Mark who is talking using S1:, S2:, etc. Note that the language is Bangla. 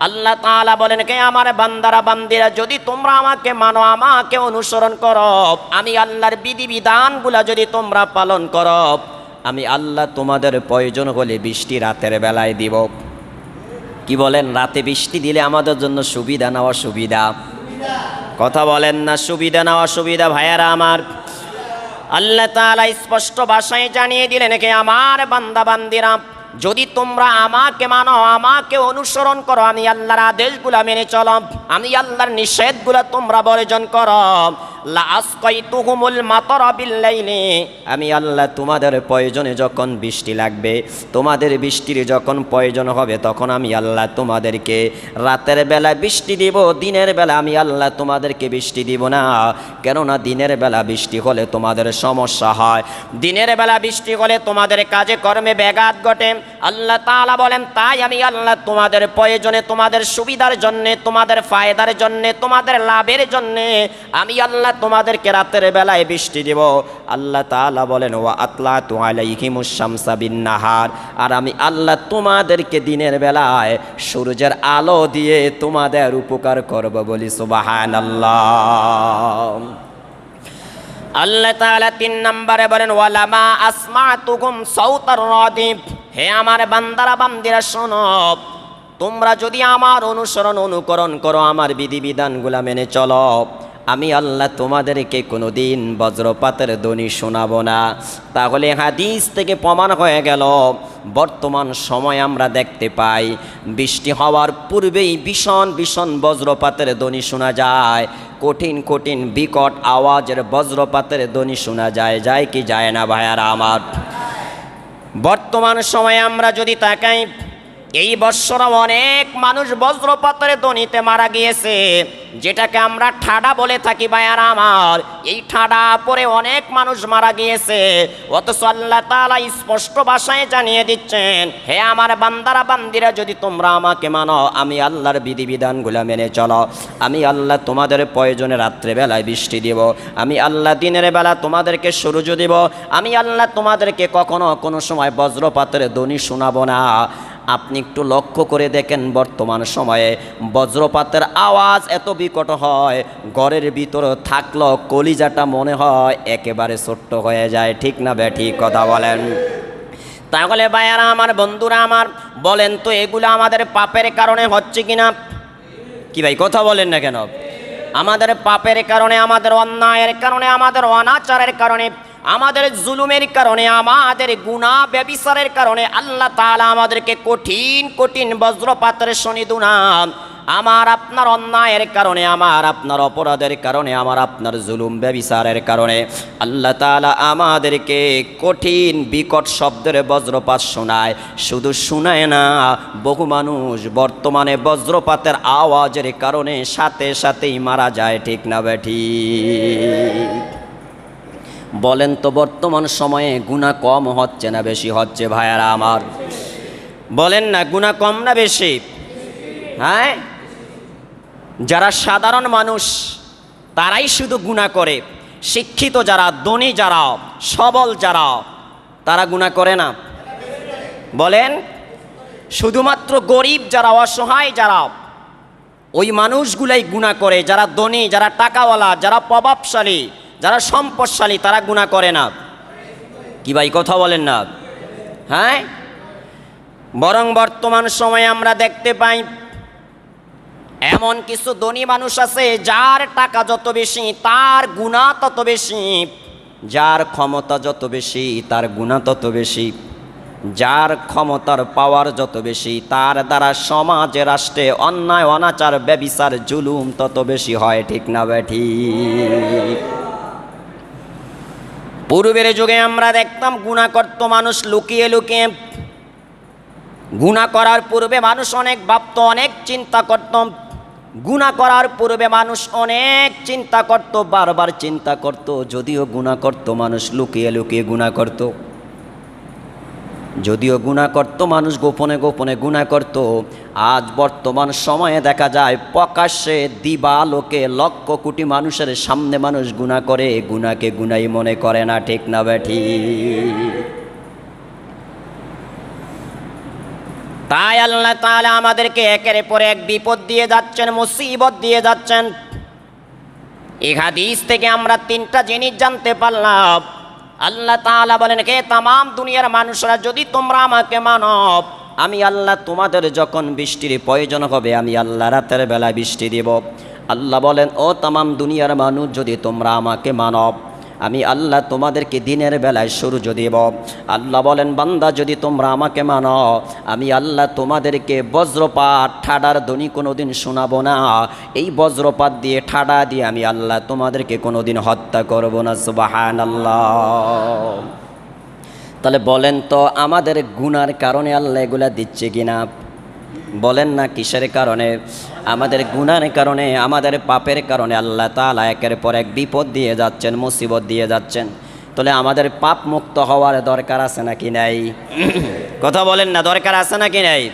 S1: আল্লাহ তাআলা বলেন, কে আমার বান্দারা, বান্দিরা, যদি তোমরা আমাকে মানো, আমাকে অনুসরণ করো, আমি আল্লাহর বিধিবিধানগুলা যদি তোমরা পালন করো, আমি আল্লাহ তোমাদের প্রয়োজন হলে বৃষ্টি রাতের বেলায় দিব। কি বলেন? রাতে বৃষ্টি দিলে আমাদের জন্য সুবিধা না অসুবিধা? কথা বলেন না, সুবিধা না অসুবিধা, ভাইয়ারা আমার। আল্লাহ তাআলা স্পষ্ট ভাষায় জানিয়ে দিলেন, কে আমার বান্দা, বান্দিরা যদি তোমরা আমাকে মানো, আমাকে অনুসরণ করো, আমি আল্লাহর আদেশগুলা মেনে চলো, আমি আল্লাহর নিষেধগুলা তোমরা বর্জন করো। আমি আল্লাহ তোমাদের প্রয়োজনে যখন বৃষ্টি লাগবে, তোমাদের বৃষ্টির যখন প্রয়োজন হবে, তখন আমি আল্লাহ তোমাদেরকে রাতের বেলা বৃষ্টি দিব, দিনের বেলা আমি আল্লাহ তোমাদেরকে বৃষ্টি দিব না। কেননা দিনের বেলা বৃষ্টি হলে তোমাদের সমস্যা হয়, দিনের বেলা বৃষ্টি হলে তোমাদের কাজে কর্মে ব্যাঘাত ঘটে। আল্লাহ তালা বলেন, তাই আমি আল্লাহ তোমাদের প্রয়োজনে, তোমাদের সুবিধার জন্যে, তোমাদের ফায়দার জন্যে, তোমাদের লাভের জন্যে, আমি আল্লাহ তোমাদেরকে রাতের বেলায় বৃষ্টি দিব। আল্লাহ তাআলা বলেন, ওয়া আতলা তু আলাইহিমুস শামসা বিন নাহার আর আমি আল্লাহ তোমাদেরকে দিনের বেলায় সূর্যের আলো দিয়ে তোমাদের উপকার করব বলি, সুবহানাল্লাহ। আল্লাহ তাআলা তিন নম্বরে বলেন, ওয়ালামা আসমাতুকুম সাউতার রাদিব। হে আমার বান্দারা, বান্দিরা, শোনো। তোমরা যদি আমার অনুসরণ, অনুকরণ করো, আমার বিধিবিধানগুলা মেনে চলো। আমি আল্লাহ তোমাদেরকে কোনোদিন বজ্রপাতের ধ্বনি শোনাবো না। তাহলে হাদিস থেকে প্রমাণ হয়ে গেল, বর্তমান সময় আমরা দেখতে পাই, বৃষ্টি হওয়ার পূর্বেই ভীষণ ভীষণ বজ্রপাতের ধ্বনি শোনা যায়। কঠিন কঠিন, বিকট আওয়াজের বজ্রপাতের ধ্বনি শোনা যায়। যায় কি যায় না ভাইয়ারা আমার? বর্তমান সময়ে আমরা যদি তাকাই এই বৎসর অনেক মানুষ বজ্রপাতের ধ্বনিতে মারা গিয়েছে। যেটাকে আমরা ঠাডা বলে থাকি ভাইয়ারা আমার। এই ঠাডা পরে অনেক মানুষ মারা গিয়েছে। অথচ আল্লাহ তাআলা স্পষ্ট ভাষায় জানিয়ে দিচ্ছেন, হে আমার বান্দারা, বান্দিরা, যদি তোমরা আমাকে মানো, আমি আল্লাহর বিধিবিধানগুলো মেনে চলো। আমি আল্লাহ তোমাদের প্রয়োজনে রাত্রেবেলায় বৃষ্টি দিব। আমি আল্লাহ দিনের বেলা তোমাদেরকে সূর্য দিব। আমি আল্লাহ তোমাদেরকে কখনো কোনো সময় বজ্রপাতের ধ্বনি শোনাবো না। আপনি একটু লক্ষ্য করে দেখেন বর্তমান সময়ে বজ্রপাতের আওয়াজ এত বিকট হয়, ঘরের ভিতরে থাকল কলিজাটা মনে হয় একেবারে ছোট্ট হয়ে যায়। ঠিক না বে? ঠিক কথা বলেন। তাহলে ভাইয়ারা, আমার বন্ধুরা আমার, বলেন তো এগুলো আমাদের পাপের কারণে হচ্ছে কিনা? কি ভাই, কথা বলেন না কেন? আমাদের পাপের কারণে, আমাদের অন্যায়ের কারণে, আমাদের অনাচারের কারণে আমাদের জুলুমের কারণে, আমাদের গুণা ব্যবিচারের কারণে আল্লাহ তাআলা আমাদেরকে কঠিন কঠিন বজ্রপাতের শনি দুনাম আমার আপনার অন্যায়ের কারণে, আমার আপনার অপরাধের কারণে, আমার আপনার জুলুম ব্যবিচারের কারণে আল্লাহ তাআলা আমাদেরকে কঠিন, বিকট শব্দের বজ্রপাত শোনায়। শুধু শোনায় না, বহু মানুষ বর্তমানে বজ্রপাতের আওয়াজের কারণে সাথে সাথেই মারা যায়, ঠিক না বেঠি বলেন তো বর্তমান সময়ে গুণা কম হচ্ছে না বেশি হচ্ছে ভাইয়ারা আমার? বলেন না গুণা কম না বেশি? হ্যাঁ? যারা সাধারণ মানুষ, তারাই শুধু গুণা করে। শিক্ষিত যারা, ধনী যারা, সবল যারা, তারা গুণা করে না। বলেন, শুধুমাত্র গরিব যারা, অসহায় যারা, ওই মানুষগুলাই গুণা করে। যারা ধনী, যারা টাকাওয়ালা, যারা প্রভাবশালী যারা সম্পদশালী, তারা গুণা করে না। কি ভাই, কথা বলেন না। হ্যাঁ? বরং বর্তমান সময়ে আমরা দেখতে পাই, এমন কিছু ধনী মানুষ আছে, যার টাকা যত বেশি, তার গুণা তত বেশি। যার ক্ষমতা যত বেশি, তার গুণা তত বেশি। যার ক্ষমতার পাওয়ার যত বেশি, তার দ্বারা সমাজে, রাষ্ট্রে অন্যায়, অনাচার, ব্যবিচার, জুলুম তত বেশি হয়, ঠিক না ব্যাঠি পূর্বের যুগে আমরা দেখতাম গুণা করত মানুষ, লুকিয়ে লুকিয়ে গুণা করার পূর্বে মানুষ অনেক ভাবত, অনেক চিন্তা করত। গুণা করার পূর্বে মানুষ অনেক চিন্তা করত, বারবার চিন্তা করত, যদিও গুণা করত মানুষ, লুকিয়ে লুকিয়ে গুণা করত। যদিও গুণা করত মানুষ, গোপনে গোপনে গুণা করত, আজ বর্তমান সময়ে দেখা যায় প্রকাশ্যে দিবালোকে লক্ষ কোটি মানুষের সামনে মানুষ গুণা করে গুণাকে গুনাই মনে করে না, ঠিক না ব্যাঠি তাই আল্লাহ তাহলে আমাদেরকে একের পর এক বিপদ দিয়ে যাচ্ছেন, মুসিবত দিয়ে যাচ্ছেন। এই হাদিস থেকে আমরা তিনটা জিনিস জানতে পারলাম। আল্লাহ তাআলা বলেন কে তাম দুনিয়ার মানুষরা, যদি তোমরা আমাকে মানব আমি আল্লাহ তোমাদের যখন বৃষ্টির প্রয়োজন হবে, আমি আল্লাহ রাতের বেলা বৃষ্টি দেব। আল্লাহ বলেন, ও তাম দুনিয়ার মানুষ, যদি তোমরা আমাকে মানব আমি আল্লাহ তোমাদেরকে দিনের বেলায় সূর্য দেব। আল্লাহ বলেন, বান্দা, যদি তোমরা আমাকে মানো, আমি আল্লাহ তোমাদেরকে বজ্রপাত, ঠাডার ধ্বনি কোনোদিন শোনাবো না। এই বজ্রপাত দিয়ে, ঠাডা দিয়ে আমি আল্লাহ তোমাদেরকে কোনোদিন হত্যা করব না সুবাহান আল্লাহ তাহলে বলেন তো, আমাদের গুনার কারণে আল্লাহ এগুলা দিচ্ছে কিনা? বলেন না কিসের কারণে? আমাদের গুণার কারণে, আমাদের পাপের কারণে আল্লাহ তালা একের পর এক বিপদ দিয়ে যাচ্ছেন, মুসিবত দিয়ে যাচ্ছেন। তাহলে আমাদের পাপ মুক্ত হওয়ার দরকার আছে নাকি নাই? কথা বলেন না, দরকার আছে নাকি নাই?